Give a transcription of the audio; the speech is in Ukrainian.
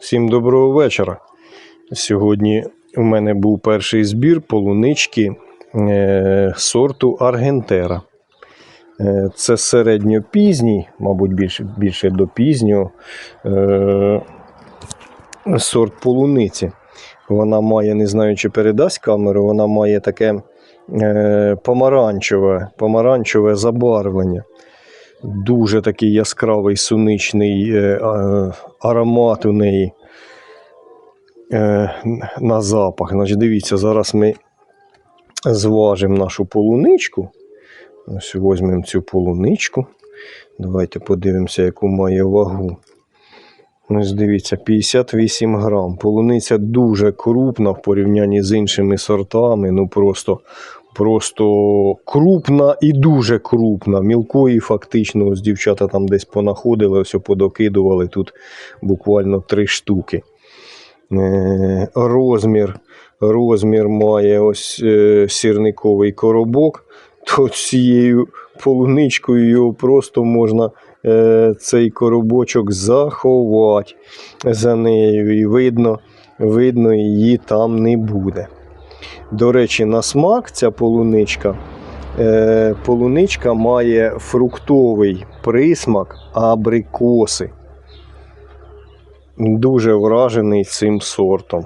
Всім доброго вечора. Сьогодні у мене був перший збір полунички е, сорту Аргентера. Е, це середньопізній, мабуть, більше, більше до пізнього е, сорт полуниці. Вона має, не знаю, чи передасть камеру, вона має таке помаранчеве, помаранчеве забарвлення. Дуже такий яскравий суничний е, аромат у неї е, на запах. Значить, дивіться, зараз ми зважимо нашу полуничку. Ось візьмемо цю полуничку. Давайте подивимося, яку має вагу. Ось дивіться, 58 грам. Полуниця дуже крупна в порівнянні з іншими сортами. Ну просто, просто крупна і дуже крупна. Мілкої фактично, ось дівчата там десь понаходили, все подокидували. Тут буквально три штуки. Е, розмір, розмір має ось е, сірниковий коробок. То цією полуничкою його просто можна е, цей коробочок заховати за нею. І видно, видно, її там не буде. До речі, на смак ця полуничка. Е, полуничка має фруктовий присмак абрикоси. Дуже вражений цим сортом.